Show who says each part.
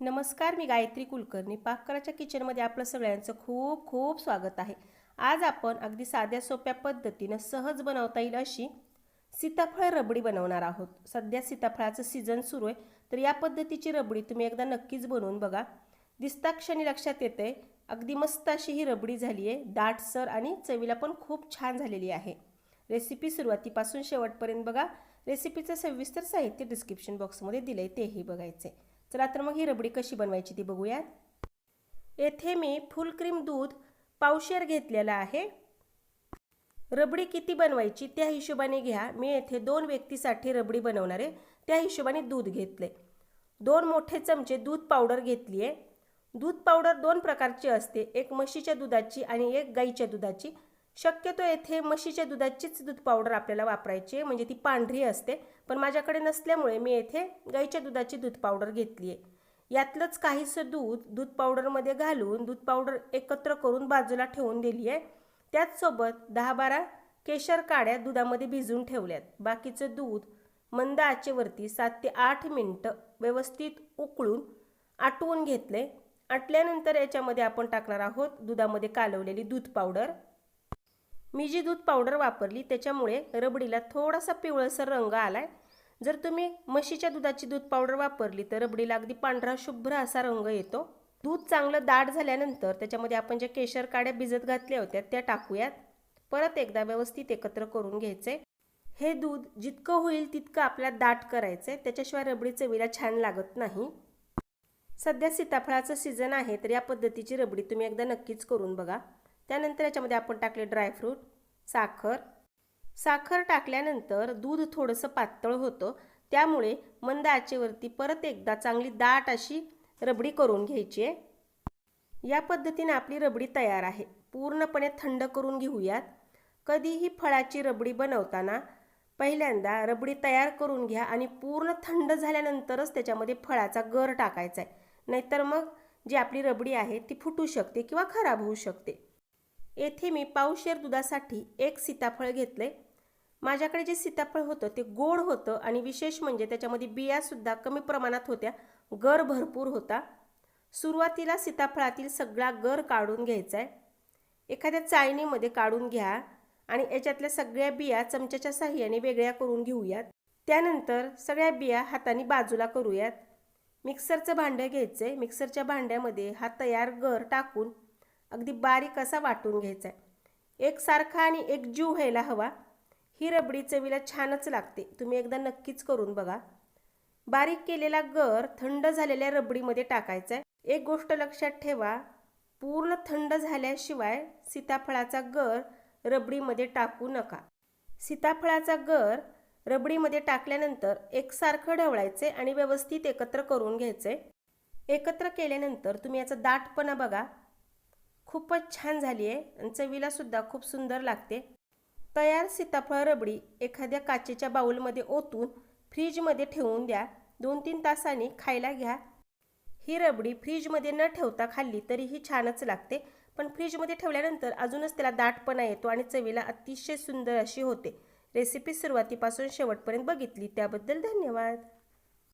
Speaker 1: नमस्कार मी गायत्री कुलकर्णी. पाककराच्या किचनमध्ये आपलं सगळ्यांचं खूप खूप स्वागत आहे. आज आपण अगदी साध्या सोप्या पद्धतीनं सहज बनवता येईल अशी सीताफळ रबडी बनवणार आहोत. सध्या सीताफळाचं सीझन सुरू आहे तर या पद्धतीची रबडी तुम्ही एकदा नक्कीच बनवून बघा. दिसता क्षणी लक्षात येते अगदी मस्त अशी ही रबडी झाली आहे. दाटसर आणि चवीला पण खूप छान झालेली आहे. रेसिपी सुरुवातीपासून शेवटपर्यंत बघा. रेसिपीचं सविस्तर साहित्य डिस्क्रिप्शन बॉक्समध्ये दिलं आहे तेही बघायचे चला तर मग ही रबडी कशी बनवायची ती बघूयात. येथे मी फुल क्रीम दूध पावशेर घेतलेला आहे. रबडी किती बनवायची त्या हिशोबाने घ्या. मी येथे दोन व्यक्तीसाठी रबडी बनवणार आहे त्या हिशोबाने दूध घेतले. दोन मोठे चमचे दूध पावडर घेतली आहे दूध पावडर दोन प्रकारची असते. एक म्हशीच्या दुधाची आणि एक गाईच्या दुधाची. शक्यतो येथे म्हशीच्या दुधाचीच दूध पावडर आपल्याला वापरायची आहे. म्हणजे ती पांढरी असते. पण माझ्याकडे नसल्यामुळे मी येथे गाईच्या दुधाची दूध पावडर घेतली आहे. यातलंच काहीसं दूध दूध पावडरमध्ये घालून दूध पावडर एकत्र करून बाजूला ठेवून दिली आहे. त्याचसोबत दहा बारा केशर काड्या दुधामध्ये भिजून ठेवल्यात. बाकीचं दूध मंद आचेवरती सात ते आठ मिनटं व्यवस्थित उकळून आटवून घेतले आटल्यानंतर याच्यामध्ये आपण टाकणार आहोत दुधामध्ये कालवलेली दूध पावडर मी जी दूध पावडर वापरली त्याच्यामुळे रबडीला थोडासा पिवळसर रंग आलाय. जर तुम्ही म्हशीच्या दुधाची दूध पावडर वापरली तर रबडीला अगदी पांढरा शुभ्र असा रंग येतो. दूध चांगलं दाट झाल्यानंतर त्याच्यामध्ये आपण ज्या केशर काड्या भिजत घातल्या होत्या त्या टाकूयात. परत एकदा व्यवस्थित एकत्र करून घ्यायचे. हे दूध जितकं होईल तितकं आपल्याला दाट करायचं आहे त्याच्याशिवाय रबडी चवीला छान लागत नाही. सध्या सीताफळाचं सीझन आहे तर या पद्धतीची रबडी तुम्ही एकदा नक्कीच करून बघा. त्यानंतर याच्यामध्ये आपण टाकले ड्रायफ्रूट साखर. साखर टाकल्यानंतर दूध थोडंसं पातळ होतं. त्यामुळे मंद आचेवरती परत एकदा चांगली दाट अशी रबडी करून घ्यायची आहे. या पद्धतीने आपली रबडी तयार आहे. पूर्णपणे थंड करून घेऊयात. कधीही फळाची रबडी बनवताना पहिल्यांदा रबडी तयार करून घ्या आणि पूर्ण थंड झाल्यानंतरच त्याच्यामध्ये फळाचा गर टाकायचा आहे. नाहीतर मग जी आपली रबडी आहे ती फुटू शकते किंवा खराब होऊ शकते. येथे मी पावशेर दुधासाठी एक सीताफळ घेतले. माझ्याकडे जे सीताफळ होतं ते गोड होतं आणि विशेष म्हणजे त्याच्यामध्ये बियासुद्धा कमी प्रमाणात होत्या. गर भरपूर होता. सुरुवातीला सीताफळातील सगळा गर काढून घ्यायचा आहे एखाद्या चाळणीमध्ये काढून घ्या आणि याच्यातल्या सगळ्या बिया चमच्याच्या साह्याने वेगळ्या करून घेऊयात. त्यानंतर सगळ्या बिया हाताने बाजूला करूयात. मिक्सरचं भांडं घ्यायचं आहे मिक्सरच्या भांड्यामध्ये हा तयार गर टाकून अगदी बारीक असा वाटून घ्यायचा आहे एकसारखा आणि एक जीव व्हायला हवा. ही रबडी चवीला छानच लागते. तुम्ही एकदा नक्कीच करून बघा. बारीक केलेला गर थंड झालेल्या रबडीमध्ये टाकायचा आहे एक गोष्ट लक्षात ठेवा पूर्ण थंड झाल्याशिवाय सीताफळाचा गर रबडीमध्ये टाकू नका. सीताफळाचा गर रबडीमध्ये टाकल्यानंतर एकसारखं ढवळायचे आणि व्यवस्थित एकत्र करून घ्यायचे एकत्र केल्यानंतर तुम्ही याचा दाटपणा बघा. खूपच छान झाली आहे आणि चवीलासुद्धा खूप सुंदर लागते. तयार सीताफळ रबडी एखाद्या काचेच्या बाऊलमध्ये ओतून फ्रीजमध्ये ठेवून द्या. दोन तीन तासांनी खायला घ्या. ही रबडी फ्रीजमध्ये न ठेवता खाल्ली तरीही छानच लागते. पण फ्रीजमध्ये ठेवल्यानंतर अजूनच त्याला दाटपणा येतो आणि चवीला अतिशय सुंदर अशी होते. रेसिपी सुरुवातीपासून शेवटपर्यंत बघितली. त्याबद्दल धन्यवाद.